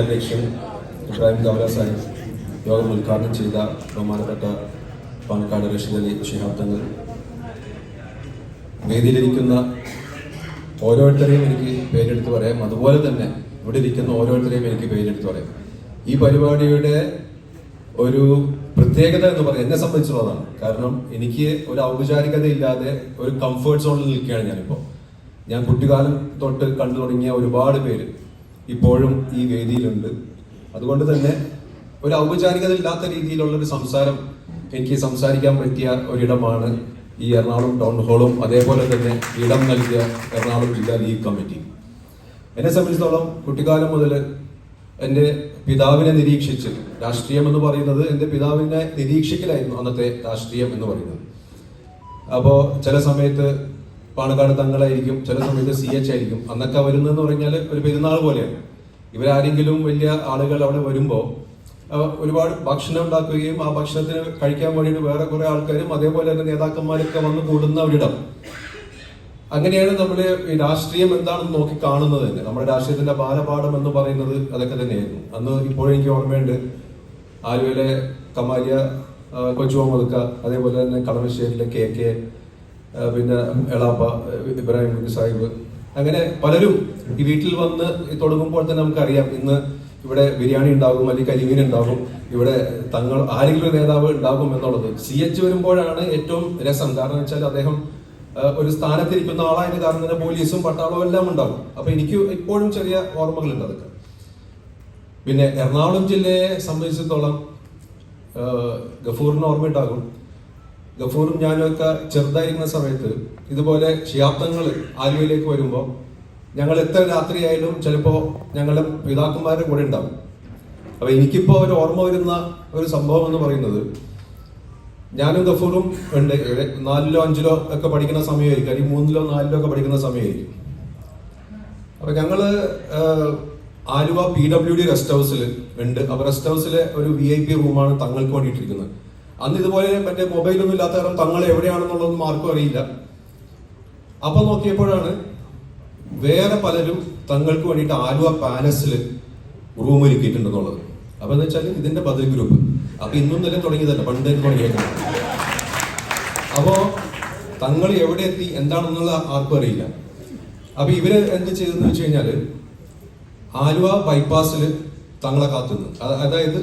അധ്യക്ഷൻ ഇബ്രാഹിം ദൗല സാഹിബ് യോഗം ഉദ്ഘാടനം ചെയ്ത ബഹുമാനപ്പെട്ട പാലക്കാട് റഷീദ് അലി തങ്ങൾ. വേദിയിലിരിക്കുന്ന ഓരോരുത്തരെയും എനിക്ക് പേരെടുത്ത് പറയാം. അതുപോലെ തന്നെ ഇവിടെ ഇരിക്കുന്ന ഓരോരുത്തരെയും എനിക്ക് പേരെടുത്ത് പറയാം. ഈ പരിപാടിയുടെ ഒരു പ്രത്യേകത എന്ന് പറയുന്നത് എന്നെ സംബന്ധിച്ചുള്ളതാണ്. കാരണം എനിക്ക് ഒരു ഔപചാരികത ഇല്ലാതെ ഒരു കംഫേർട്ട് സോണിൽ നിൽക്കുകയാണ് ഞാനിപ്പോൾ ഞാൻ കുട്ടിക്കാലം തൊട്ട് കണ്ടു തുടങ്ങിയ ഒരുപാട് പേര് ഇപ്പോഴും ഈ വേദിയിലുണ്ട്. അതുകൊണ്ട് തന്നെ ഒരു ഔപചാരികത ഇല്ലാത്ത രീതിയിലുള്ള ഒരു സംസാരം എനിക്ക് സംസാരിക്കാൻ പറ്റിയ ഒരിടമാണ് ഈ എറണാകുളം ടൗൺ ഹാളും അതേപോലെ തന്നെ ഇടം നൽകിയ എറണാകുളം ജില്ലാ ലീഗ് കമ്മിറ്റി. എന്നെ സംബന്ധിച്ചിടത്തോളം കുട്ടിക്കാലം മുതൽ എന്റെ പിതാവിനെ നിരീക്ഷിച്ച് രാഷ്ട്രീയം എന്ന് പറയുന്നത് എന്റെ പിതാവിനെ നിരീക്ഷിക്കലായിരുന്നു അന്നത്തെ രാഷ്ട്രീയം എന്ന് പറയുന്നത്. അപ്പോൾ ചില സമയത്ത് പാണക്കാട് തങ്ങളായിരിക്കും ചില സമയത്ത് സി എച്ച് ആയിരിക്കും. അന്നൊക്കെ വരുന്നതെന്ന് പറഞ്ഞാൽ ഒരു പെരുന്നാൾ പോലെയാണ്. ഇവരാരെങ്കിലും വലിയ ആളുകൾ അവിടെ വരുമ്പോൾ ഒരുപാട് ഭക്ഷണം ഉണ്ടാക്കുകയും ആ ഭക്ഷണത്തിന് കഴിക്കാൻ വേണ്ടിയിട്ട് വേറെ കുറെ ആൾക്കാരും അതേപോലെ തന്നെ നേതാക്കന്മാരൊക്കെ വന്ന് കൂടുന്ന ഒരിടം. അങ്ങനെയാണ് നമ്മൾ ഈ രാഷ്ട്രീയം എന്താണെന്ന് നോക്കി കാണുന്നത് തന്നെ. നമ്മുടെ രാഷ്ട്രീയത്തിന്റെ ബാലപാഠം എന്ന് പറയുന്നത് അതൊക്കെ തന്നെയായിരുന്നു. അന്ന് ഇപ്പോഴെനിക്ക് ഓർമ്മയുണ്ട്. ആലുവയിലെ കമാലിയ കൊച്ചു അതേപോലെ തന്നെ കളമശ്ശേരിയിലെ കെ കെ പിന്നെ എളാപ്പ ഇബ്രാഹിം കുഞ്ഞ് സാഹിബ് അങ്ങനെ പലരും ഈ വീട്ടിൽ വന്ന് തുടങ്ങുമ്പോൾ തന്നെ നമുക്കറിയാം. ഇന്ന് ഇവിടെ ബിരിയാണി ഉണ്ടാകും അല്ലെങ്കിൽ കരിമീൻ ഉണ്ടാകും. ഇവിടെ തങ്ങൾ ആരെങ്കിലും നേതാവ് ഉണ്ടാകും എന്നുള്ളത്. സി എച്ച് വരുമ്പോഴാണ് ഏറ്റവും രസം. കാരണം വെച്ചാൽ അദ്ദേഹം ഒരു സ്ഥാനത്തിരിക്കുന്ന ആളായത് കാരണം തന്നെ പോലീസും പട്ടാളവും എല്ലാം ഉണ്ടാകും. അപ്പൊ എനിക്ക് ഇപ്പോഴും ചെറിയ ഓർമ്മകളുണ്ട് അതൊക്കെ. പിന്നെ എറണാകുളം ജില്ലയെ സംബന്ധിച്ചിടത്തോളം ഗഫൂറിന് ഓർമ്മയുണ്ടാകും. ഗഫൂറും ഞാനും ഒക്കെ ചെറുതായിരിക്കുന്ന സമയത്ത് ഇതുപോലെ ശിയാബ്ദങ്ങൾ ആലുവയിലേക്ക് വരുമ്പോൾ ഞങ്ങൾ എത്ര രാത്രിയായാലും ചിലപ്പോൾ ഞങ്ങളുടെ പിതാക്കന്മാരുടെ കൂടെ ഉണ്ടാവും. അപ്പോൾ എനിക്കിപ്പോൾ ഒരു ഓർമ്മ വരുന്ന ഒരു സംഭവം എന്ന് പറയുന്നത് ഞാനും ഗഫൂറും ഉണ്ട്. നാലിലോ അഞ്ചിലോ ഒക്കെ പഠിക്കുന്ന സമയമായിരിക്കും. അല്ലെങ്കിൽ മൂന്നിലോ നാലിലോ ഒക്കെ പഠിക്കുന്ന സമയമായിരിക്കും. അപ്പൊ ഞങ്ങൾ Aluva P W D rest ഹൗസിൽ ഉണ്ട്. അപ്പൊ റെസ്റ്റ് ഹൗസിലെ ഒരു വി ഐ പി റൂമാണ് തങ്ങൾക്ക് വേണ്ടിയിട്ടിരിക്കുന്നത്. അന്ന് ഇതുപോലെ മറ്റേ മൊബൈലൊന്നും ഇല്ലാത്ത കാരണം തങ്ങൾ എവിടെയാണെന്നുള്ളതൊന്നും ആർക്കും അറിയില്ല. അപ്പൊ നോക്കിയപ്പോഴാണ് വേറെ പലരും തങ്ങൾക്ക് വേണ്ടിയിട്ട് ആലുവ പാലസിൽ റൂം ഒരുക്കിയിട്ടുണ്ടെന്നുള്ളത്. അപ്പൊ എന്ന് വെച്ചാൽ ഇതിന്റെ ബദൽ ഗ്രൂപ്പ് അപ്പൊ ഇന്നും തന്നെ തുടങ്ങിയതല്ല പണ്ട് തുടങ്ങിയേക്കുന്നത് അപ്പോ തങ്ങൾ എവിടെ എത്തി എന്താണെന്നുള്ള ആർക്കും അറിയില്ല. അപ്പൊ ഇവർ എന്ത് ചെയ്തെന്ന് വെച്ച് കഴിഞ്ഞാൽ ആലുവ ബൈപ്പാസിൽ തങ്ങളെ കാത്തുന്നു അത- അതായത്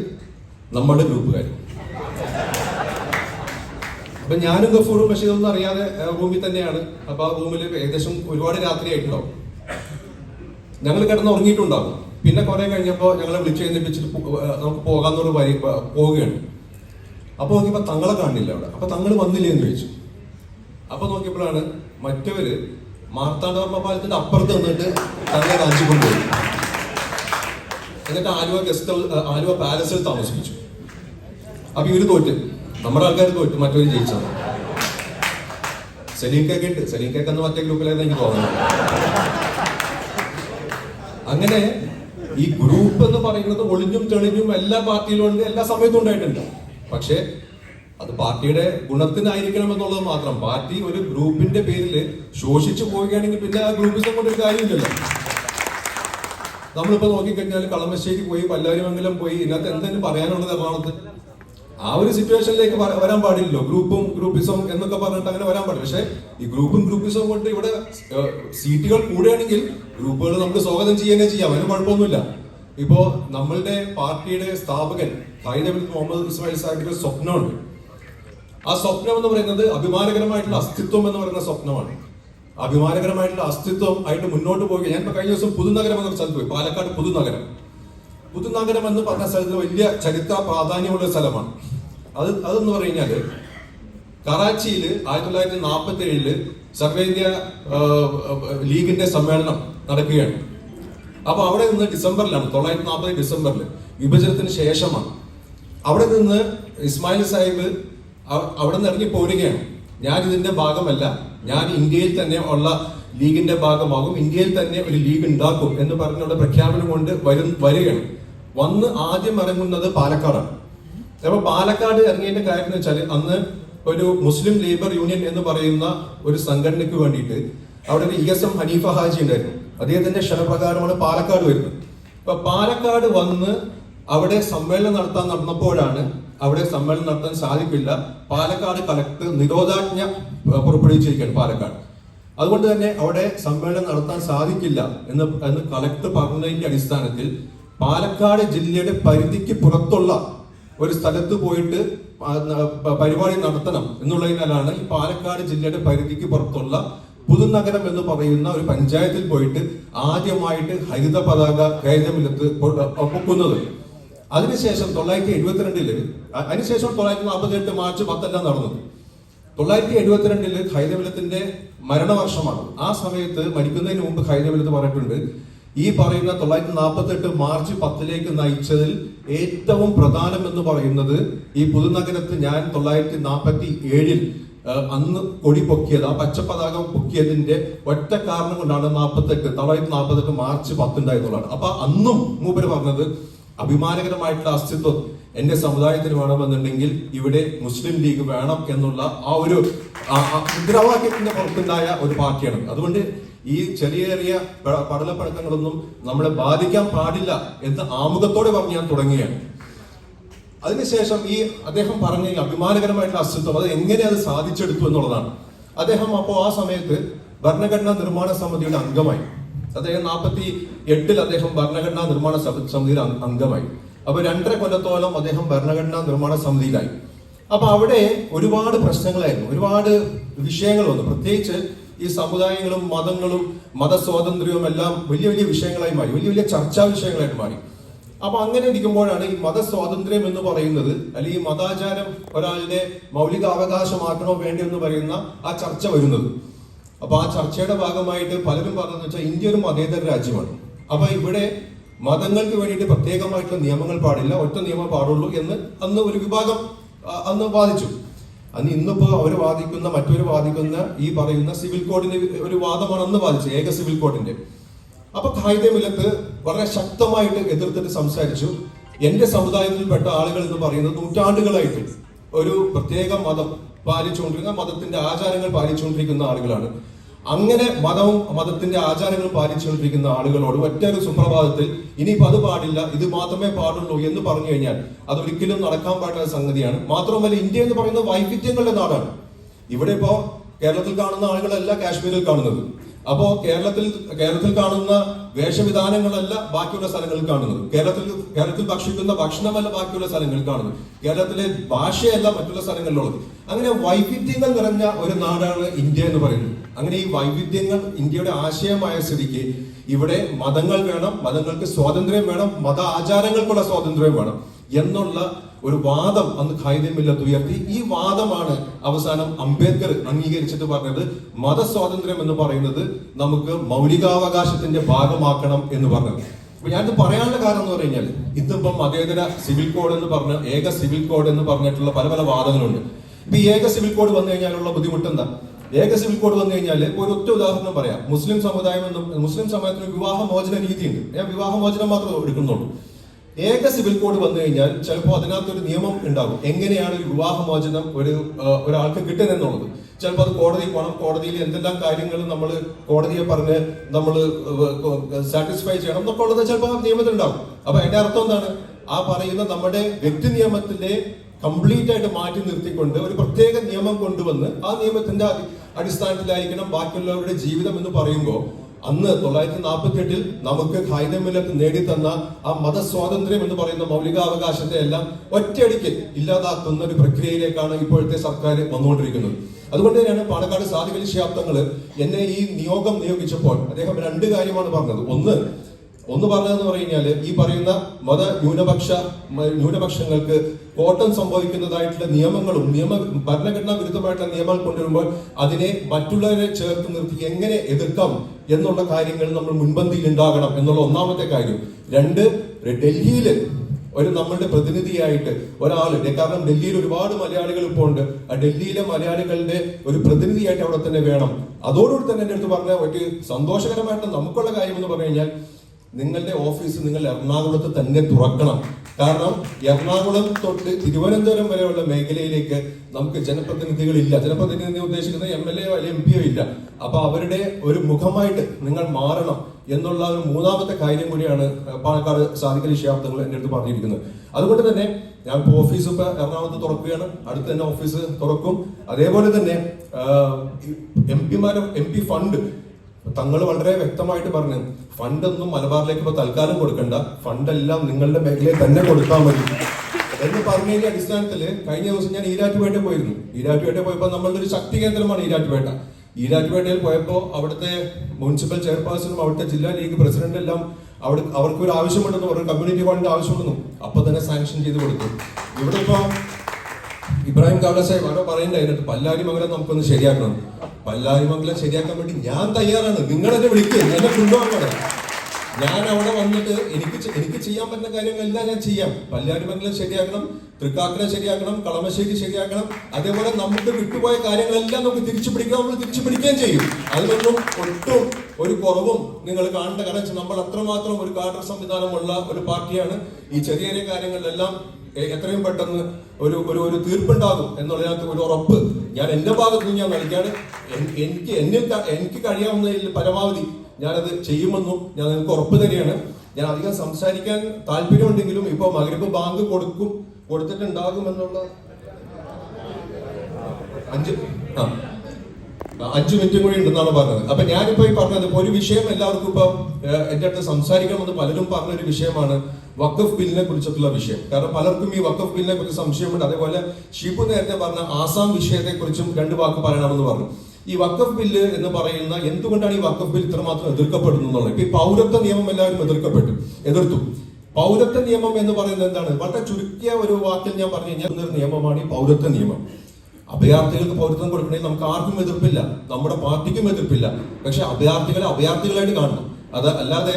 നമ്മുടെ ഗ്രൂപ്പുകാർ അപ്പൊ ഞാനും ഗഫൂറും പക്ഷേ ഇതൊന്നും അറിയാതെ റൂമിൽ തന്നെയാണ്. അപ്പൊ ആ റൂമിൽ ഏകദേശം ഒരുപാട് രാത്രി ആയിട്ടുണ്ടാവും ഞങ്ങൾ കിടന്ന് ഉറങ്ങിയിട്ടുണ്ടാവും. പിന്നെ കുറെ കഴിഞ്ഞപ്പോ ഞങ്ങളെ വിളിച്ചു എഴുന്നേപ്പിച്ചിട്ട് നമുക്ക് പോകാന്നൊരു വരി പോവുകയാണ്. അപ്പൊ നോക്കിയപ്പോ തങ്ങളെ കാണില്ല അവിടെ. അപ്പൊ തങ്ങൾ വന്നില്ലേ എന്ന് ചോദിച്ചു. അപ്പൊ നോക്കിയപ്പോഴാണ് മറ്റവര് മാർത്താണ്ഡവർമ്മ പാലത്തിന്റെ അപ്പുറത്ത് നിന്നിട്ട് തങ്ങളെ കാണിച്ചു കൊണ്ടുപോയി. എന്നിട്ട് ആലുവ ഗസ്റ്റ് ആലുവ പാലസിൽ താമസിപ്പിച്ചു. അപ്പൊ ഇവർ തോറ്റ്. നമ്മുടെ ആൾക്കാർ പോയിട്ട് മറ്റൊരു ജയിച്ചത് സലീം കേക്ക് ഉണ്ട്. സലീം കേക്ക് എന്ന് മറ്റേ ഗ്രൂപ്പിലായിരുന്നു എനിക്ക് തോന്നുന്നത്. അങ്ങനെ ഈ ഗ്രൂപ്പ് എന്ന് പറയുന്നത് ഒളിഞ്ഞും തെളിഞ്ഞും എല്ലാ പാർട്ടിയിലും ഉണ്ട്. എല്ലാ സമയത്തും ഉണ്ടായിട്ടുണ്ട്. പക്ഷേ അത് പാർട്ടിയുടെ ഗുണത്തിനായിരിക്കണം എന്നുള്ളത് മാത്രം. പാർട്ടി ഒരു ഗ്രൂപ്പിന്റെ പേരിൽ ശോഷിച്ചു പോവുകയാണെങ്കിൽ പിന്നെ ആ ഗ്രൂപ്പിസം കൊണ്ട് ഒരു കാര്യമില്ലല്ലോ. നമ്മളിപ്പോ നോക്കിക്കഴിഞ്ഞാൽ കളമശ്ശേരി പോയി പല്ലാരിമംഗലം പോയി ഇതിനകത്ത് എന്തെങ്കിലും പറയാനുള്ളത് എറണാകുളത്ത്? ആ ഒരു സിറ്റുവേഷനിലേക്ക് വരാൻ പാടില്ലല്ലോ. ഗ്രൂപ്പും ഗ്രൂപ്പിസം എന്നൊക്കെ പറഞ്ഞിട്ട് അങ്ങനെ വരാൻ പാടില്ല. പക്ഷേ ഈ ഗ്രൂപ്പും ഗ്രൂപ്പിസവും കൊണ്ട് ഇവിടെ സീറ്റുകൾ കൂടുകയാണെങ്കിൽ ഗ്രൂപ്പുകൾ നമുക്ക് സ്വാഗതം ചെയ്യാനേ ചെയ്യാം. അതിന് കുഴപ്പമൊന്നുമില്ല. ഇപ്പോ നമ്മളുടെ പാർട്ടിയുടെ സ്ഥാപകൻ മുഹമ്മദ് ഇസ്മായിൽ സാഹിബിന്റെ സ്വപ്നമുണ്ട്. ആ സ്വപ്നം എന്ന് പറയുന്നത് അഭിമാനകരമായിട്ടുള്ള അസ്തിത്വം എന്ന് പറയുന്ന സ്വപ്നമാണ്. അഭിമാനകരമായിട്ടുള്ള അസ്തിത്വം ആയിട്ട് മുന്നോട്ട് പോവുക ഞാൻ ഇപ്പൊ കഴിഞ്ഞ ദിവസം പുതുനഗരം എന്ന സ്ഥലത്ത് പോയി. പാലക്കാട് പുതുനഗരം. പുതുനഗരം എന്ന് പറഞ്ഞ സ്ഥലത്ത് വലിയ ചരിത്ര പ്രാധാന്യമുള്ള സ്ഥലമാണ്. അത് അതെന്ന് പറഞ്ഞു കഴിഞ്ഞാൽ കറാച്ചിയിൽ ആയിരത്തി തൊള്ളായിരത്തി നാൽപ്പത്തി ഏഴിൽ സർവേന്ത്യ ലീഗിന്റെ സമ്മേളനം നടക്കുകയാണ്. അപ്പൊ അവിടെ നിന്ന് ഡിസംബറിലാണ് തൊള്ളായിരത്തി നാൽപ്പത് ഡിസംബറിൽ വിഭജനത്തിന് ശേഷമാണ്. അവിടെ നിന്ന് ഇസ്മായിൽ സാഹിബ് അവ- അവിടെ നിന്ന് ഇറങ്ങി പോരുകയാണ്. ഞാൻ ഇതിന്റെ ഭാഗമല്ല ഞാൻ ഇന്ത്യയിൽ തന്നെ ഉള്ള ലീഗിന്റെ ഭാഗമാകും ഇന്ത്യയിൽ തന്നെ ഒരു ലീഗ് ഉണ്ടാക്കും എന്ന് പറഞ്ഞുള്ള പ്രഖ്യാപനം കൊണ്ട് വരും വരികയാണ്. വന്ന് ആദ്യം ഇറങ്ങുന്നത് പാലക്കാടാണ്. അപ്പൊ പാലക്കാട് ഇറങ്ങിയതിന്റെ കാര്യം എന്ന് വെച്ചാൽ അന്ന് ഒരു മുസ്ലിം ലേബർ യൂണിയൻ എന്ന് പറയുന്ന ഒരു സംഘടനയ്ക്ക് വേണ്ടിയിട്ട് അവിടെ ഒരു E S M Hanifa Haji ഉണ്ടായിരുന്നു. അദ്ദേഹത്തിന്റെ ക്ഷണപ്രകാരമാണ് പാലക്കാട് വരുന്നത്. അപ്പൊ പാലക്കാട് വന്ന് അവിടെ സമ്മേളനം നടത്താൻ നടന്നപ്പോഴാണ് അവിടെ സമ്മേളനം നടത്താൻ സാധിക്കില്ല. പാലക്കാട് കളക്ടർ നിരോധാജ്ഞ പുറപ്പെടുവിച്ചിരിക്കുകയാണ് പാലക്കാട്. അതുകൊണ്ട് തന്നെ അവിടെ സമ്മേളനം നടത്താൻ സാധിക്കില്ല എന്ന് എന്ന് കളക്ടർ പറഞ്ഞതിന്റെ അടിസ്ഥാനത്തിൽ പാലക്കാട് ജില്ലയുടെ പരിധിക്ക് പുറത്തുള്ള ഒരു സ്ഥലത്ത് പോയിട്ട് പരിപാടി നടത്തണം എന്നുള്ളതിനാലാണ് ഈ പാലക്കാട് ജില്ലയുടെ പരിധിക്ക് പുറത്തുള്ള പുതുനഗരം എന്ന് പറയുന്ന ഒരു പഞ്ചായത്തിൽ പോയിട്ട് ആദ്യമായിട്ട് ഹരിത പതാക കൈതമില്ലത്ത് പൊക്കുന്നത്. അതിനുശേഷം തൊള്ളായിരത്തി എഴുപത്തിരണ്ടിൽ അതിനുശേഷം തൊള്ളായിരത്തി നാൽപ്പത്തി എട്ട് മാർച്ച് പത്തെല്ലാം നടന്നത് തൊള്ളായിരത്തി എഴുപത്തിരണ്ടിൽ ഹൈദമിലത്തിന്റെ മരണവർഷമാണ്. ആ സമയത്ത് മരിക്കുന്നതിന് മുമ്പ് ഹൈദമിലത്ത് പറഞ്ഞിട്ടുണ്ട് ഈ പറയുന്ന തൊള്ളായിരത്തി നാൽപ്പത്തി എട്ട് മാർച്ച് പത്തിലേക്ക് നയിച്ചതിൽ ഏറ്റവും പ്രധാനം എന്ന് പറയുന്നത് ഈ പുതുനഗരത്ത് ഞാൻ തൊള്ളായിരത്തി നാൽപ്പത്തി ഏഴിൽ അന്ന് കൊടി പൊക്കിയത് ആ പച്ചപ്പതാക പൊക്കിയതിന്റെ ഒറ്റ കാരണം കൊണ്ടാണ് നാൽപ്പത്തെട്ട് തൊള്ളായിരത്തി നാൽപ്പത്തെട്ട് മാർച്ച് പത്തുണ്ടായിരുന്നുള്ളതാണ് അപ്പൊ അന്നും മൂപ്പര് പറഞ്ഞത് അഭിമാനകരമായിട്ടുള്ള അസ്തിത്വം എന്റെ സമുദായത്തിന് വേണമെന്നുണ്ടെങ്കിൽ ഇവിടെ മുസ്ലിം ലീഗ് വേണം എന്നുള്ള ആ ഒരു മുദ്രാവാക്യത്തിന്റെ പുറത്തുണ്ടായ ഒരു പാർട്ടിയാണ്. അതുകൊണ്ട് ഈ ചെറിയ ചെറിയ പ- പടലപ്പഴക്കങ്ങളൊന്നും നമ്മളെ ബാധിക്കാൻ പാടില്ല എന്ന് ആമുഖത്തോടെ പറഞ്ഞ് ഞാൻ തുടങ്ങുകയാണ്. അതിനുശേഷം ഈ അദ്ദേഹം പറഞ്ഞ ഈ അഭിമാനകരമായിട്ടുള്ള അസ്തിത്വം അത് എങ്ങനെ അത് സാധിച്ചെടുത്തു എന്നുള്ളതാണ്. അദ്ദേഹം അപ്പോൾ ആ സമയത്ത് ഭരണഘടനാ നിർമ്മാണ സമിതിയുടെ അംഗമായി. അദ്ദേഹം നാൽപ്പത്തി എട്ടിൽ അദ്ദേഹം ഭരണഘടനാ നിർമ്മാണ സമിതിയുടെ അംഗ- അംഗമായി. അപ്പൊ രണ്ടര കൊല്ലത്തോളം അദ്ദേഹം ഭരണഘടനാ നിർമ്മാണ സമിതിയിലായി. അപ്പൊ അവിടെ ഒരുപാട് പ്രശ്നങ്ങളായിരുന്നു. ഒരുപാട് വിഷയങ്ങൾ വന്നു. പ്രത്യേകിച്ച് ഈ സമുദായങ്ങളും മതങ്ങളും മതസ്വാതന്ത്ര്യവും എല്ലാം വലിയ വലിയ വിഷയങ്ങളായി മാറി വലിയ വലിയ ചർച്ചാ വിഷയങ്ങളായിട്ട് മാറി. അപ്പൊ അങ്ങനെ ഇരിക്കുമ്പോഴാണ് ഈ മതസ്വാതന്ത്ര്യം എന്ന് പറയുന്നത് അല്ലെങ്കിൽ മതാചാരം ഒരാളുടെ മൗലിക അവകാശമാക്കണോ വേണ്ടോ എന്ന് പറയുന്ന ആ ചർച്ച വരുന്നത്. അപ്പൊ ആ ചർച്ചയുടെ ഭാഗമായിട്ട് പലരും പറഞ്ഞതെന്ന് വെച്ചാൽ ഇന്ത്യ ഒരു മതേതര രാജ്യമാണ്. അപ്പൊ ഇവിടെ മതങ്ങൾക്ക് വേണ്ടിയിട്ട് പ്രത്യേകമായിട്ടുള്ള നിയമങ്ങൾ പാടില്ല ഒറ്റ നിയമം പാടുള്ളൂ എന്ന് അന്ന് ഒരു വിഭാഗം അന്ന് വാദിച്ചു. അന്ന് ഇന്നിപ്പോ അവർ വാദിക്കുന്ന മറ്റൊരു വാദിക്കുന്ന ഈ പറയുന്ന സിവിൽ കോഡിന്റെ ഒരു വാദമാണ് അന്ന് വാദിച്ചത് ഏക സിവിൽ കോഡിന്റെ. അപ്പൊ കായിക വളരെ ശക്തമായിട്ട് എതിർത്തിട്ട് സംസാരിച്ചു. എന്റെ സമുദായത്തിൽപ്പെട്ട ആളുകൾ എന്ന് പറയുന്നത് നൂറ്റാണ്ടുകളായിട്ട് ഒരു പ്രത്യേക മതം പാലിച്ചുകൊണ്ടിരിക്കുന്ന മതത്തിന്റെ ആചാരങ്ങൾ പാലിച്ചുകൊണ്ടിരിക്കുന്ന ആളുകളാണ്. അങ്ങനെ മതവും മതത്തിന്റെ ആചാരങ്ങളും പാലിച്ചുകൊണ്ടിരിക്കുന്ന ആളുകളോട് ഒറ്റ ഒരു സുപ്രഭാതത്തിൽ ഇനിയിപ്പോ അത് പാടില്ല ഇത് മാത്രമേ പാടുള്ളൂ എന്ന് പറഞ്ഞു കഴിഞ്ഞാൽ അത് അതൊരിക്കലും നടക്കാൻ പാടാത്ത സംഗതിയാണ്. മാത്രമല്ല ഇന്ത്യ എന്ന് പറയുന്നത് വൈവിധ്യങ്ങളുടെ നാടാണ്. ഇവിടെ ഇപ്പോ കേരളത്തിൽ കാണുന്ന ആളുകളല്ല കാശ്മീരിൽ കാണുന്നത്. അപ്പോ കേരളത്തിൽ കേരളത്തിൽ കാണുന്ന വേഷവിധാനങ്ങളല്ല ബാക്കിയുള്ള സ്ഥലങ്ങളിൽ കാണുന്നത്. കേരളത്തിൽ കേരളത്തിൽ ഭക്ഷിക്കുന്ന ഭക്ഷണമല്ല ബാക്കിയുള്ള സ്ഥലങ്ങളിൽ കാണുന്നത്. കേരളത്തിലെ ഭാഷയല്ല മറ്റുള്ള സ്ഥലങ്ങളിലുള്ളത്. അങ്ങനെ വൈവിധ്യങ്ങൾ നിറഞ്ഞ ഒരു നാടാണ് ഇന്ത്യ എന്ന് പറയുന്നത്. അങ്ങനെ ഈ വൈവിധ്യങ്ങൾ ഇന്ത്യയുടെ ആശയമായ സ്ഥിതിക്ക് ഇവിടെ മതങ്ങൾ വേണം മതങ്ങൾക്ക് സ്വാതന്ത്ര്യം വേണം മത ആചാരങ്ങൾക്കുള്ള സ്വാതന്ത്ര്യം വേണം. എന്നുള്ള ഒരു വാദം അന്ന് ഖായിദമില്ലത്ത് ഉയർത്തി. ഈ വാദമാണ് അവസാനം അംബേദ്കർ അംഗീകരിച്ചിട്ട് പറഞ്ഞത്. മതസ്വാതന്ത്ര്യം എന്ന് പറയുന്നത് നമുക്ക് മൗലികാവകാശത്തിന്റെ ഭാഗമാക്കണം എന്ന് പറഞ്ഞത്. അപ്പൊ ഇത് പറയാനുള്ള കാരണം എന്ന് പറഞ്ഞാൽ ഇതിപ്പം മതേതര സിവിൽ കോഡ് എന്ന് പറഞ്ഞ ഏക സിവിൽ കോഡ് എന്ന് പറഞ്ഞിട്ടുള്ള പല പല വാദങ്ങളുണ്ട്. ഇപ്പൊ ഈ ഏക സിവിൽ കോഡ് വന്നു കഴിഞ്ഞാലുള്ള ബുദ്ധിമുട്ട് എന്താ? ഏക സിവിൽ കോഡ് വന്നു കഴിഞ്ഞാൽ ഒരു ഒറ്റ ഉദാഹരണം പറയാം. മുസ്ലിം സമുദായം എന്നും മുസ്ലിം സമുദായത്തിന് വിവാഹ മോചന രീതിയുണ്ട്. ഞാൻ വിവാഹ മോചനം മാത്രമേ എടുക്കുന്നുള്ളൂ. ഏക സിവിൽ കോഡ് വന്നു കഴിഞ്ഞാൽ ചിലപ്പോൾ അതിനകത്തൊരു നിയമം ഉണ്ടാകും. എങ്ങനെയാണ് ഒരു വിവാഹമോചനം ഒരു ഒരാൾക്ക് കിട്ടുന്നത് എന്നുള്ളത് ചിലപ്പോൾ അത് കോടതി പോകണം കോടതിയിൽ എന്തെല്ലാം കാര്യങ്ങൾ നമ്മൾ കോടതിയെ പറഞ്ഞ് നമ്മൾ സാറ്റിസ്ഫൈ ചെയ്യണം എന്നൊക്കെ ഉള്ളത് ചിലപ്പോൾ നിയമത്തിൽ ഉണ്ടാകും. അപ്പൊ അതിന്റെ അർത്ഥം എന്താണ്? ആ പറയുന്ന നമ്മുടെ വ്യക്തി നിയമത്തിലെ കംപ്ലീറ്റ് ആയിട്ട് മാറ്റി നിർത്തിക്കൊണ്ട് ഒരു പ്രത്യേക നിയമം കൊണ്ടുവന്ന് ആ നിയമത്തിന്റെ അടി- അടിസ്ഥാനത്തിലായിരിക്കണം ബാക്കിയുള്ളവരുടെ ജീവിതം എന്ന് പറയുമ്പോൾ അന്ന് തൊള്ളായിരത്തി നാൽപ്പത്തി എട്ടിൽ നമുക്ക് ഖായിദമില്ലത്ത് നേടിത്തന്ന ആ മതസ്വാതന്ത്ര്യം എന്ന് പറയുന്ന മൗലികാവകാശത്തെ എല്ലാം ഒറ്റയടിക്ക് ഇല്ലാതാക്കുന്ന ഒരു പ്രക്രിയയിലേക്കാണ് ഇപ്പോഴത്തെ സർക്കാർ വന്നുകൊണ്ടിരിക്കുന്നത്. അതുകൊണ്ട് തന്നെയാണ് പാലക്കാട് സാധികലി ശാബ്ദങ്ങൾ എന്നെ ഈ നിയോഗം നിയോഗിച്ചപ്പോൾ അദ്ദേഹം രണ്ട് കാര്യമാണ് പറഞ്ഞത്. ഒന്ന് ഒന്ന് പറഞ്ഞതെന്ന് പറഞ്ഞാൽ ഈ പറയുന്ന മത ന്യൂനപക്ഷ ന്യൂനപക്ഷങ്ങൾക്ക് കോട്ടം സംഭവിക്കുന്നതായിട്ടുള്ള നിയമങ്ങളും നിയമ ഭരണഘടനാ വിരുദ്ധമായിട്ടുള്ള നിയമങ്ങൾ കൊണ്ടുവരുമ്പോൾ അതിനെ മറ്റുള്ളവരെ ചേർത്ത് നിർത്തി എങ്ങനെ എതിർക്കാം എന്നുള്ള കാര്യങ്ങൾ നമ്മൾ മുൻപന്തിയിൽ ഉണ്ടാകണം എന്നുള്ള ഒന്നാമത്തെ കാര്യം. രണ്ട് ഡൽഹിയിൽ ഒരു നമ്മളുടെ പ്രതിനിധിയായിട്ട് ഒരാൾ കാരണം ഡൽഹിയിൽ ഒരുപാട് മലയാളികൾ ഇപ്പോൾ ഉണ്ട്. ആ ഡൽഹിയിലെ മലയാളികളുടെ ഒരു പ്രതിനിധിയായിട്ട് അവിടെ തന്നെ വേണം. അതോടുകൂടി തന്നെ എന്റെ അടുത്ത് പറഞ്ഞ ഒരു സന്തോഷകരമായിട്ട് നമുക്കുള്ള കാര്യം എന്ന് പറഞ്ഞു കഴിഞ്ഞാൽ നിങ്ങളുടെ ഓഫീസ് നിങ്ങൾ എറണാകുളത്ത് തന്നെ തുറക്കണം. കാരണം എറണാകുളം തൊട്ട് തിരുവനന്തപുരം വരെയുള്ള മേഖലയിലേക്ക് നമുക്ക് ജനപ്രതിനിധികളില്ല. ജനപ്രതിനിധി ഉദ്ദേശിക്കുന്ന എം എൽ എയോ എം പിയോ ഇല്ല. അപ്പൊ അവരുടെ ഒരു മുഖമായിട്ട് നിങ്ങൾ മാറണം എന്നുള്ള ഒരു മൂന്നാമത്തെ കാര്യം കൂടിയാണ് പാലക്കാട് സാധിക്കലി ശാബ്ദങ്ങൾ എന്റെ അടുത്ത് പറഞ്ഞിരിക്കുന്നത്. അതുകൊണ്ട് തന്നെ ഞാൻ ഇപ്പോൾ ഓഫീസ് ഇപ്പൊ എറണാകുളത്ത് തുറക്കുകയാണ്. അടുത്ത് തന്നെ ഓഫീസ് തുറക്കും. അതേപോലെ തന്നെ എം പിമാരും എം പി ഫണ്ട് തങ്ങൾ വളരെ വ്യക്തമായിട്ട് പറഞ്ഞു ഫണ്ടൊന്നും മലബാറിലേക്ക് ഇപ്പൊ തൽക്കാലം കൊടുക്കണ്ട. ഫണ്ടെല്ലാം നിങ്ങളുടെ മേഖലയിൽ തന്നെ കൊടുത്താൽ മതി. എന്ന് പറഞ്ഞതിന്റെ അടിസ്ഥാനത്തിൽ കഴിഞ്ഞ ദിവസം ഞാൻ ഈരാറ്റുപേട്ട പോയിരുന്നു. ഈരാറ്റുപേട്ട പോയപ്പോൾ നമ്മളുടെ ഒരു ശക്തി കേന്ദ്രമാണ് ഈരാറ്റുപേട്ട. ഈരാറ്റുപേട്ടയിൽ പോയപ്പോൾ അവിടുത്തെ മുനിസിപ്പൽ ചെയർപേഴ്സണും അവിടുത്തെ ജില്ലാ ലീഗ് പ്രസിഡന്റ് എല്ലാം അവിടെ അവർക്ക് ഒരു ആവശ്യമുണ്ടെന്ന് പറഞ്ഞു കമ്മ്യൂണിറ്റി ഫണ്ട് ആവശ്യമുണ്ടെന്നും. അപ്പൊ തന്നെ സാങ്ഷൻ ചെയ്ത് കൊടുത്തു. ഇവിടെ ഇപ്പൊ ഇബ്രാഹിം കാവല സാഹിബ് ആരോ പറയണ്ടായിരുന്നു പല്ലാരിമംഗലം നമുക്കൊന്ന് ശരിയാക്കണം. പല്ലാരിമംഗലം ശരിയാക്കാൻ വേണ്ടി ഞാൻ തയ്യാറാണ്. നിങ്ങളെന്നെ വിളിക്കുക എന്നെ കൊണ്ടുപോകണം. ഞാൻ അവിടെ വന്നിട്ട് എനിക്ക് എനിക്ക് ചെയ്യാൻ പറ്റുന്ന കാര്യങ്ങളെല്ലാം ഞാൻ ചെയ്യാം. പല്ലാരിമംഗലം ശരിയാക്കണം തൃക്കാക്കര ശരിയാക്കണം കളമശ്ശേരി ശരിയാക്കണം. അതേപോലെ നമുക്ക് വിട്ടുപോയ കാര്യങ്ങളെല്ലാം നമുക്ക് തിരിച്ചു പിടിക്കാം നമ്മൾ തിരിച്ചു പിടിക്കുകയും ചെയ്യും. അതിലൊന്നും ഒട്ടും ഒരു കുറവും നിങ്ങൾ കാണേണ്ട കാരണം നമ്മൾ അത്രമാത്രം ഒരു കാഡർ സംവിധാനമുള്ള ഒരു പാർട്ടിയാണ്. ഈ ചെറിയ ചെറിയ കാര്യങ്ങളിലെല്ലാം എത്രയും പെട്ടെന്ന് ഒരു ഒരു ഒരു തീർപ്പുണ്ടാകും എന്നുള്ളതിനകത്ത് ഒരു ഉറപ്പ്. ഞാൻ എന്റെ ഭാഗത്ത് നിന്ന് ഞാൻ നൽകിയാണ് എനിക്ക് എന്നിൽ എനിക്ക് കഴിയാവുന്നതിൽ പരമാവധി ഞാനത് ചെയ്യുമെന്നും ഞാൻ നിങ്ങൾക്ക് ഉറപ്പ് തരികയാണ്. ഞാൻ അധികം സംസാരിക്കാൻ താല്പര്യമുണ്ടെങ്കിലും ഇപ്പൊ മകരപ്പ് ബാങ്ക് കൊടുക്കും കൊടുത്തിട്ടുണ്ടാകുമെന്നുള്ള അഞ്ച് ആ, അഞ്ച് മിനിറ്റും കൂടി ഉണ്ടെന്നാണ് പറഞ്ഞത്. അപ്പൊ ഞാനിപ്പോ ഈ പറഞ്ഞത് ഒരു വിഷയം എല്ലാവർക്കും ഇപ്പൊ എന്റെ അടുത്ത് സംസാരിക്കണമെന്ന് പലരും പറഞ്ഞ ഒരു വിഷയമാണ് വഖഫ് ബില്ലിനെ കുറിച്ചിട്ടുള്ള വിഷയം. കാരണം പലർക്കും ഈ വഖഫ് ബില്ലിനെ കുറിച്ച് സംശയമുണ്ട്. അതേപോലെ ഷിബു നേരത്തെ പറഞ്ഞ ആസാം വിഷയത്തെ കുറിച്ചും രണ്ട് വാക്ക് പറയണമെന്ന് പറഞ്ഞു. ഈ വഖഫ് ബില്ല് എന്ന് പറയുന്ന എന്തുകൊണ്ടാണ് ഈ വഖഫ് ബിൽ ഇത്രമാത്രം എതിർക്കപ്പെടുന്നു എന്നുള്ളത്? ഇപ്പൊ ഈ പൗരത്വ നിയമം എല്ലാവരും എതിർക്കപ്പെട്ടു എതിർത്തു. പൗരത്വ നിയമം എന്ന് പറയുന്നത് എന്താണ്? വളരെ ചുരുക്കിയ ഒരു വാക്കിൽ ഞാൻ പറഞ്ഞു കഴിഞ്ഞാൽ നിയമമാണ് ഈ പൗരത്വ നിയമം. അഭയാർത്ഥികൾക്ക് പൗരത്വം കൊടുക്കണമെങ്കിൽ നമുക്ക് ആർക്കും എതിർപ്പില്ല നമ്മുടെ പാർട്ടിക്കും എതിർപ്പില്ല. പക്ഷെ അഭയാർത്ഥികളെ അഭയാർത്ഥികളായിട്ട് കാണണം. അത് അല്ലാതെ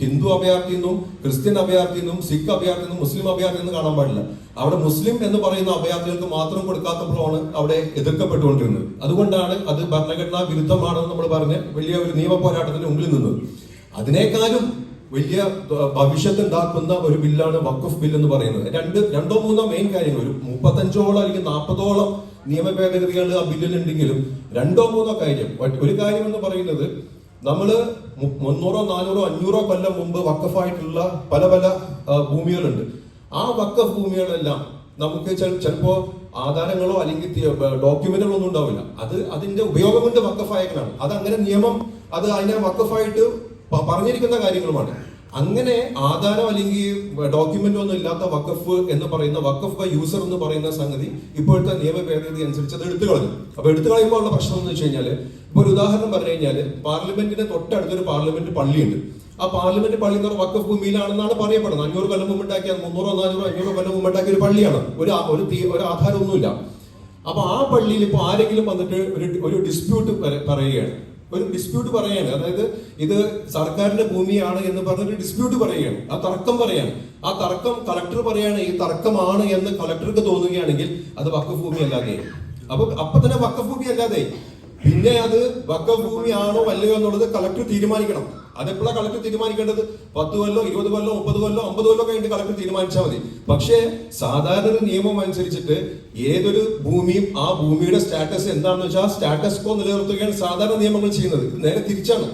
ഹിന്ദു അഭയാർത്ഥി എന്നും ക്രിസ്ത്യൻ അഭയാർത്ഥി എന്നും സിഖ് അഭയാർത്ഥി എന്നും മുസ്ലിം അഭയാർത്ഥി എന്നും കാണാൻ പാടില്ല. അവിടെ മുസ്ലിം എന്ന് പറയുന്ന അഭയാർത്ഥികൾക്ക് മാത്രം കൊടുക്കാത്തപ്പോഴാണ് അവിടെ എതിർക്കപ്പെട്ടുകൊണ്ടിരുന്നത്. അതുകൊണ്ടാണ് അത് ഭരണഘടനാ വിരുദ്ധമാണെന്ന് നമ്മൾ പറഞ്ഞ് വലിയ ഒരു നിയമ പോരാട്ടത്തിന് മുമ്പിൽ നിന്നത്. അതിനേക്കാളും വലിയ ഭവിഷ്യത്ത് ഉണ്ടാക്കുന്ന ഒരു ബില്ലാണ് വഖഫ് ബിൽ എന്ന് പറയുന്നത്. രണ്ട് രണ്ടോ മൂന്നോ മെയിൻ കാര്യങ്ങൾ. ഒരു മുപ്പത്തഞ്ചോളം അല്ലെങ്കിൽ നാൽപ്പതോളം നിയമ ഭേദഗതികൾ ആ ബില്ലിലുണ്ടെങ്കിലും രണ്ടോ മൂന്നോ കാര്യം. ഒരു കാര്യം എന്ന് പറയുന്നത് നമ്മൾ മുന്നൂറോ നാനൂറോ അഞ്ഞൂറോ കൊല്ലം മുമ്പ് വക്കഫായിട്ടുള്ള പല പല ഭൂമികളുണ്ട്. ആ വക്കഫ് ഭൂമികളെല്ലാം നമുക്ക് ചിലപ്പോ ആധാരങ്ങളോ അല്ലെങ്കിൽ ഡോക്യുമെന്റുകളോ ഒന്നും ഉണ്ടാവില്ല. അത് അതിന്റെ ഉപയോഗം കൊണ്ട് വക്കഫായക്കലാണ് അത് അങ്ങനെ നിയമം അത് അതിനെ വക്കഫായിട്ട് പറഞ്ഞിരിക്കുന്ന കാര്യങ്ങളുമാണ്. അങ്ങനെ ആധാരം അല്ലെങ്കിൽ ഡോക്യുമെന്റ് ഒന്നും ഇല്ലാത്ത വക്കഫ് എന്ന് പറയുന്ന വക്കഫ് ബൈ യൂസർ എന്ന് പറയുന്ന സംഗതി ഇപ്പോഴത്തെ നിയമ ഭേദഗതി അനുസരിച്ച് അത് എടുത്തു കളഞ്ഞു. അപ്പൊ എടുത്തു കളയുമ്പോൾ ഉള്ള പ്രശ്നം എന്ന് വെച്ച് കഴിഞ്ഞാൽ ഇപ്പൊ ഒരു ഉദാഹരണം പറഞ്ഞു കഴിഞ്ഞാൽ പാർലമെന്റിന്റെ തൊട്ടടുത്തൊരു പാർലമെന്റ് പള്ളിയുണ്ട്. ആ പാർലമെന്റ് പള്ളി എന്ന് വഖഫ് ഭൂമിയിലാണെന്നാണ് പറയപ്പെടുന്നത്. അഞ്ഞൂറ് കൊല്ലം മുമ്പ് ഉണ്ടാക്കിയ മുന്നൂറോ നാനൂറോ അഞ്ഞൂറോ കൊല്ലം മുമ്പ് ഉണ്ടാക്കിയ ഒരു പള്ളിയാണ്. ഒരു ഒരു ഒരു ആധാരമൊന്നുമില്ല. അപ്പൊ ആ പള്ളിയിൽ ഇപ്പൊ ആരെങ്കിലും വന്നിട്ട് ഒരു ഒരു ഡിസ്പ്യൂട്ട് പറയുകയാണ്. ഒരു ഡിസ്പ്യൂട്ട് പറയാണ് അതായത് ഇത് സർക്കാരിന്റെ ഭൂമിയാണ് എന്ന് പറഞ്ഞൊരു ഡിസ്പ്യൂട്ട് പറയുകയാണ്. ആ തർക്കം പറയാണ് ആ തർക്കം കളക്ടർ പറയാണ് ഈ തർക്കമാണ് എന്ന് കളക്ടർക്ക് തോന്നുകയാണെങ്കിൽ അത് വക്ക ഭൂമി അല്ലാതെ. അപ്പൊ അപ്പൊ തന്നെ വക്ക ഭൂമി അല്ലാതെ. പിന്നെ അത് വക്ക ഭൂമി ആണോ അല്ലയോ എന്നുള്ളത് കളക്ടർ തീരുമാനിക്കണം. അതെപ്പോഴാണ് കളക്ടർ തീരുമാനിക്കേണ്ടത്? പത്ത് കൊല്ലോ ഇരുപത് കൊല്ലോ മുപ്പത് കൊല്ലോ അമ്പത് കൊല്ലോ കഴിഞ്ഞിട്ട് കളക്ടർ തീരുമാനിച്ചാൽ മതി. പക്ഷേ സാധാരണ നിയമം അനുസരിച്ചിട്ട് ഏതൊരു ഭൂമിയും ആ ഭൂമിയുടെ സ്റ്റാറ്റസ് എന്താണെന്ന് വെച്ചാൽ സ്റ്റാറ്റസ് കോ നിലനിർത്തുകയാണ് സാധാരണ നിയമങ്ങൾ ചെയ്യുന്നത്. നേരെ തിരിച്ചാണ്.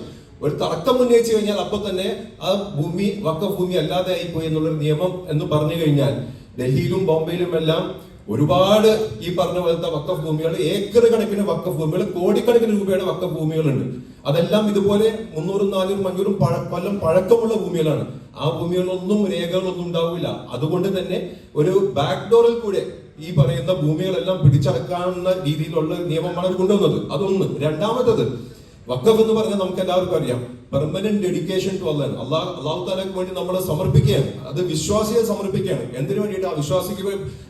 ഒരു തർക്കം ഉന്നയിച്ചു കഴിഞ്ഞാൽ അപ്പൊ തന്നെ ആ ഭൂമി വക്ക ഭൂമി അല്ലാതെ ആയിപ്പോയി എന്നുള്ളൊരു നിയമം എന്ന് പറഞ്ഞു കഴിഞ്ഞാൽ ഡൽഹിയിലും ബോംബെയിലും എല്ലാം ഒരുപാട് ഈ പറഞ്ഞ പോലത്തെ വക്കഫ് ഭൂമികൾ ഏക്കർ കണക്കിന് വക്കഫ് ഭൂമികൾ കോടിക്കണക്കിന് രൂപയുടെ വക്കഫ് ഭൂമികളുണ്ട് അതെല്ലാം ഇതുപോലെ മുന്നൂറും നാനൂറും അഞ്ഞൂറും പഴ കൊല്ലം പഴക്കമുള്ള ഭൂമികളാണ്. ആ ഭൂമികളിലൊന്നും രേഖകളൊന്നും ഉണ്ടാവില്ല. അതുകൊണ്ട് തന്നെ ഒരു ബാക്ക് ഡോറിൽ കൂടെ ഈ പറയുന്ന ഭൂമികളെല്ലാം പിടിച്ചടക്കാവുന്ന രീതിയിലുള്ള നിയമമാണ് അവർ കൊണ്ടുവന്നത്. അതൊന്ന്. രണ്ടാമത്തത് വക്കഫ് എന്ന് പറഞ്ഞാൽ നമുക്ക് എല്ലാവർക്കും അറിയാം. പെർമനന്റ് ഡെഡിക്കേഷൻ ടു അള്ളാൻ അള്ളാഹ് അള്ളാഹു താലക്ക് വേണ്ടി നമ്മളെ സമർപ്പിക്കുകയാണ്. അത് വിശ്വാസിയെ സമർപ്പിക്കുകയാണ്. എന്തിനു വേണ്ടിയിട്ട്? ആ വിശ്വാസിക്ക്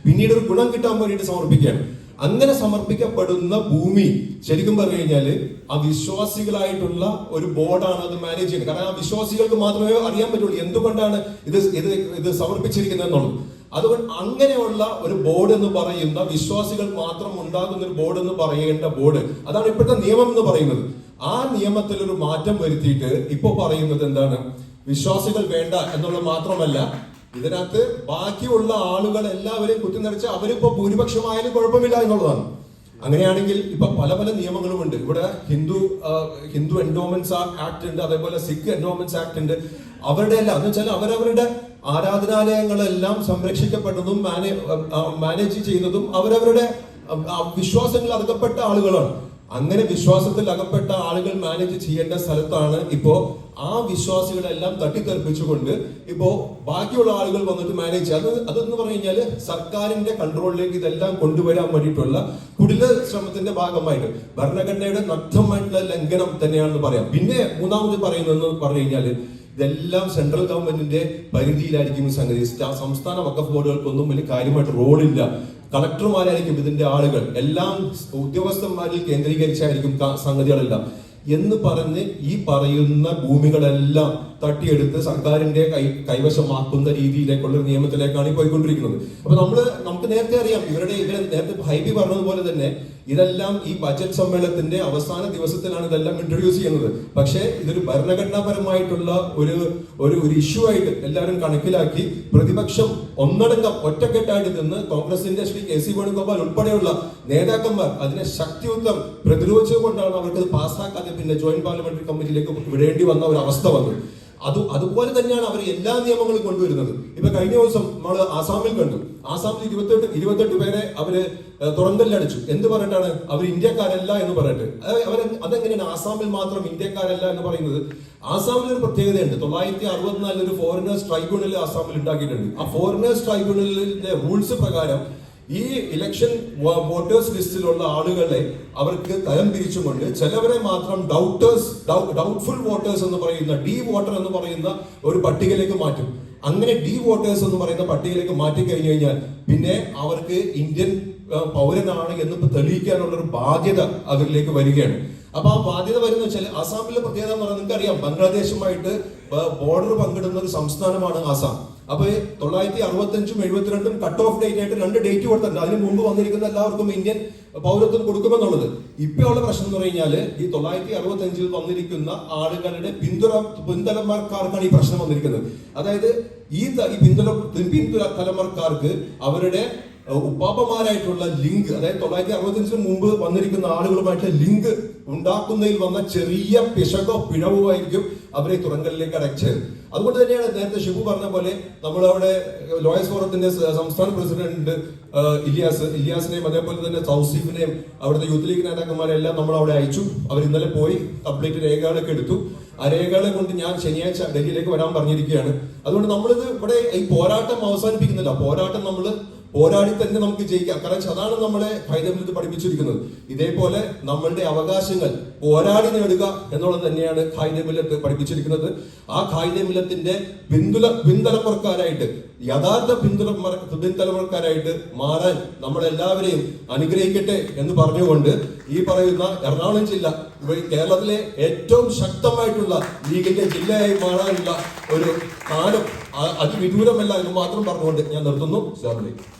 പിന്നീട് ഒരു ഗുണം കിട്ടാൻ വേണ്ടിയിട്ട് സമർപ്പിക്കുകയാണ്. അങ്ങനെ സമർപ്പിക്കപ്പെടുന്ന ഭൂമി ശരിക്കും പറഞ്ഞു കഴിഞ്ഞാൽ ആ വിശ്വാസികളായിട്ടുള്ള ഒരു ബോർഡാണ് അത് മാനേജ് ചെയ്യുന്നത്. കാരണം ആ വിശ്വാസികൾക്ക് മാത്രമേ അറിയാൻ പറ്റുള്ളൂ എന്തുകൊണ്ടാണ് ഇത് ഇത് ഇത് സമർപ്പിച്ചിരിക്കുന്നത് എന്നുള്ളത് അതുകൊണ്ട് അങ്ങനെയുള്ള ഒരു ബോർഡ് എന്ന് പറയുന്ന വിശ്വാസികൾ മാത്രം ഉണ്ടാകുന്ന ഒരു ബോർഡ് എന്ന് പറയേണ്ട ബോർഡ്. അതാണ് ഇപ്പോഴത്തെ നിയമം എന്ന് പറയുന്നത്. ആ നിയമത്തിൽ ഒരു മാറ്റം വരുത്തിയിട്ട് ഇപ്പൊ പറയുന്നത് എന്താണ്? വിശ്വാസികൾ വേണ്ട എന്നുള്ളത് മാത്രമല്ല ഇതിനകത്ത് ബാക്കിയുള്ള ആളുകൾ എല്ലാവരെയും കുത്തി നിറച്ച് അവരിപ്പോ ഭൂരിപക്ഷമായാലും കുഴപ്പമില്ല എന്നുള്ളതാണ്. അങ്ങനെയാണെങ്കിൽ ഇപ്പൊ പല പല നിയമങ്ങളും ഉണ്ട്. ഇവിടെ ഹിന്ദു ഹിന്ദു എൻഡോമെന്റ്സ് ആക്ട് ഉണ്ട് അതേപോലെ സിഖ് എൻഡോമെന്റ്സ് ആക്ട് ഉണ്ട്. അവരുടെ എല്ലാം എന്ന് വെച്ചാൽ അവരവരുടെ ആരാധനാലയങ്ങളെല്ലാം സംരക്ഷിക്കപ്പെടുന്നതും മാനേജ് ചെയ്യുന്നതും അവരവരുടെ വിശ്വാസങ്ങളിൽ അകപ്പെട്ട ആളുകളാണ്. അങ്ങനെ വിശ്വാസത്തിൽ അകപ്പെട്ട ആളുകൾ മാനേജ് ചെയ്യേണ്ട സ്ഥലത്താണ് ഇപ്പോ ആ വിശ്വാസികളെല്ലാം തട്ടിത്തെറിപ്പിച്ചുകൊണ്ട് ഇപ്പോ ബാക്കിയുള്ള ആളുകൾ വന്നിട്ട് മാനേജ് അത് അതെന്ന് പറഞ്ഞു കഴിഞ്ഞാൽ സർക്കാരിന്റെ കൺട്രോളിലേക്ക് ഇതെല്ലാം കൊണ്ടുവരാൻ വേണ്ടിയിട്ടുള്ള കുടില ശ്രമത്തിന്റെ ഭാഗമായിട്ട്. ഭരണഘടനയുടെ നഗ്നമായിട്ടുള്ള ലംഘനം തന്നെയാണെന്ന് പറയാം. പിന്നെ മൂന്നാമത് പറയുന്നതെന്ന് പറഞ്ഞു കഴിഞ്ഞാൽ ഇതെല്ലാം സെൻട്രൽ ഗവൺമെന്റിന്റെ പരിധിയിലായിരിക്കും സംഗതി. സംസ്ഥാന വക്കഫ് ബോർഡുകൾക്കൊന്നും വലിയ കാര്യമായിട്ട് റോളില്ല കളക്ടർമാരായിരിക്കും ഇതിന്റെ ആളുകൾ. എല്ലാം ഉദ്യോഗസ്ഥന്മാരിൽ കേന്ദ്രീകരിച്ചായിരിക്കും സംഗതികളെല്ലാം. എന്ന് പറഞ്ഞ് ഈ പറയുന്ന ഭൂമികളെല്ലാം തട്ടിയെടുത്ത് സർക്കാരിന്റെ കൈ കൈവശമാക്കുന്ന രീതിയിലേക്കുള്ള ഒരു നിയമത്തിലേക്കാണ് ഈ പോയിക്കൊണ്ടിരിക്കുന്നത്. അപ്പൊ നമ്മൾ നമുക്ക് നേരത്തെ അറിയാം ഇവരുടെ ഇവരെ നേരത്തെ ഹൈബി പറഞ്ഞതുപോലെ തന്നെ ഇതെല്ലാം ഈ ബജറ്റ് സമ്മേളനത്തിന്റെ അവസാന ദിവസത്തിലാണ് ഇതെല്ലാം ഇൻട്രൊഡ്യൂസ് ചെയ്യുന്നത്. പക്ഷേ ഇതൊരു ഭരണഘടനാപരമായിട്ടുള്ള ഒരു ഒരു ഒരു ഇഷ്യൂ ആയിട്ട് എല്ലാവരും കണക്കിലാക്കി പ്രതിപക്ഷം ഒന്നടങ്കം ഒറ്റക്കെട്ടായിട്ട് നിന്ന് കോൺഗ്രസിന്റെ ശ്രീ കെ സി വേണുഗോപാൽ ഉൾപ്പെടെയുള്ള നേതാക്കന്മാർ അതിനെ ശക്തിയുദ്ധം പ്രതിരോധിച്ചുകൊണ്ടാണ് അവർക്ക് പാസ്സാക്കാതെ പിന്നെ ജോയിന്റ് പാർലമെന്ററി കമ്മിറ്റിയിലേക്ക് വിടേണ്ടി വന്ന ഒരു അവസ്ഥ വന്നത്. അത് അതുപോലെ തന്നെയാണ് അവർ എല്ലാ നിയമങ്ങളും കൊണ്ടുവരുന്നത്. ഇപ്പൊ കഴിഞ്ഞ ദിവസം നമ്മൾ ആസാമിൽ കണ്ടു. ആസാമിൽ ഇരുപത്തെട്ട് ഇരുപത്തെട്ട് പേരെ അവർ തുറന്തല്ലടിച്ചു. എന്ത് പറഞ്ഞിട്ടാണ്? അവർ ഇന്ത്യക്കാരല്ല എന്ന് പറഞ്ഞിട്ട്. അവർ അതെങ്ങനെയാണ്? ആസാമിൽ മാത്രം ഇന്ത്യക്കാരല്ല എന്ന് പറയുന്നത്? ആസാമിൽ ഒരു പ്രത്യേകതയുണ്ട്. തൊള്ളായിരത്തി അറുപത്തിനാലിൽ ഒരു ഫോറിനേഴ്സ് ട്രൈബ്യൂണൽ ആസാമിൽ ഉണ്ടാക്കിയിട്ടുണ്ട്. ആ ഫോറിനേഴ്സ് ട്രൈബ്യൂണലിന്റെ റൂൾസ് പ്രകാരം ഈ ഇലക്ഷൻ വോട്ടേഴ്സ് ലിസ്റ്റിലുള്ള ആളുകളെ അവർക്ക് തരം തിരിച്ചുകൊണ്ട് ചിലവരെ മാത്രം ഡൗട്ടേഴ്സ് ഡൗട്ട്ഫുൾ വോട്ടേഴ്സ് എന്ന് പറയുന്ന ഡി വോട്ടർ എന്ന് പറയുന്ന ഒരു പട്ടികയിലേക്ക് മാറ്റും. അങ്ങനെ ഡി വോട്ടേഴ്സ് എന്ന് പറയുന്ന പട്ടികയിലേക്ക് മാറ്റി കഴിഞ്ഞു കഴിഞ്ഞാൽ പിന്നെ അവർക്ക് ഇന്ത്യൻ പൗരനാണ് എന്ന് തെളിയിക്കാനുള്ള ഒരു ബാധ്യത അവരിലേക്ക് വരികയാണ്. അപ്പൊ ആ ബാധ്യത വരുന്ന വെച്ചാൽ ആസാമിലെ പ്രത്യേകത എന്ന് പറഞ്ഞാൽ അറിയാം ബംഗ്ലാദേശുമായിട്ട് ബോർഡർ പങ്കിടുന്ന ഒരു സംസ്ഥാനമാണ് ആസാം. അപ്പൊ തൊള്ളായിരത്തി അറുപത്തഞ്ചും എഴുപത്തിരണ്ടും കട്ട് ഓഫ് ഡേറ്റ് ആയിട്ട് രണ്ട് ഡേറ്റ് കൊടുത്തിട്ടുണ്ട്. അതിന് മുമ്പ് വന്നിരിക്കുന്ന എല്ലാവർക്കും ഇന്ത്യൻ പൗരത്വം കൊടുക്കുമെന്നുള്ളത്. ഇപ്പോഴുള്ള പ്രശ്നം എന്ന് പറഞ്ഞാൽ ഈ തൊള്ളായിരത്തി അറുപത്തഞ്ചിൽ വന്നിരിക്കുന്ന ആളുകളുടെ പിന്തുണ പിന്തലമാർക്കാർക്കാണ് ഈ പ്രശ്നം വന്നിരിക്കുന്നത്. അതായത് ഈ പിന്തുണ പിന്തുണ തലമുറക്കാർക്ക് അവരുടെ ഉപ്പാപ്പമാരായിട്ടുള്ള ലിങ്ക് അതായത് തൊള്ളായിരത്തി അറുപത്തഞ്ചിന് മുമ്പ് വന്നിരിക്കുന്ന ആളുകളുമായിട്ട് ലിങ്ക് ഉണ്ടാക്കുന്നതിൽ വന്ന ചെറിയ പിശകോ പിഴവോ ആയിരിക്കും അവരെ തുറങ്കലിലേക്ക് അടച്ചത് അതുകൊണ്ട് തന്നെയാണ് നേരത്തെ ഷിബു പറഞ്ഞ പോലെ നമ്മളവിടെ ലോയസ് ഫോറത്തിന്റെ സംസ്ഥാന പ്രസിഡന്റ് ഇലിയാസ് ഇലിയാസിനെയും അതേപോലെ തന്നെ തൗസീഫിനെയും അവിടുത്തെ യൂത്ത് ലീഗ് നേതാക്കന്മാരെല്ലാം നമ്മൾ അവിടെ അയച്ചു. അവർ ഇന്നലെ പോയി കംപ്ലീറ്റ് രേഖകളൊക്കെ എടുത്തു. ആ രേഖകളെ കൊണ്ട് ഞാൻ ശനിയാഴ്ച ഡൽഹിയിലേക്ക് വരാൻ പറഞ്ഞിരിക്കുകയാണ്. അതുകൊണ്ട് നമ്മളിത് ഇവിടെ ഈ പോരാട്ടം അവസാനിപ്പിക്കുന്നില്ല. പോരാട്ടം നമ്മൾ പോരാടി തന്നെ നമുക്ക് ജയിക്കാം. കാരണം അതാണ് നമ്മളെ ഹൈദരാബാദ് പഠിപ്പിച്ചിരിക്കുന്നത്. ഇതേപോലെ നമ്മളുടെ അവകാശങ്ങൾ പോരാടി നേടുക എന്നുള്ളത് തന്നെയാണ് ഖായിദമില്ലത്ത് പഠിപ്പിച്ചിരിക്കുന്നത്. ആ ഖായിദമില്ലത്തിന്റെ പിന്തുല പിന്തലമുറക്കാരായിട്ട് യഥാർത്ഥ പിന്തുല പിന്തലമുറക്കാരായിട്ട് മാറാൻ നമ്മളെല്ലാവരെയും അനുഗ്രഹിക്കട്ടെ എന്ന് പറഞ്ഞുകൊണ്ട് ഈ പറയുന്ന എറണാകുളം ജില്ല കേരളത്തിലെ ഏറ്റവും ശക്തമായിട്ടുള്ള ലീഗിന്റെ ജില്ലയായി മാറാനുള്ള ഒരു കാലം അതിവിദൂരമല്ല എന്ന് മാത്രം പറഞ്ഞുകൊണ്ട് ഞാൻ നിർത്തുന്നു. സ്ലാമലൈക്കും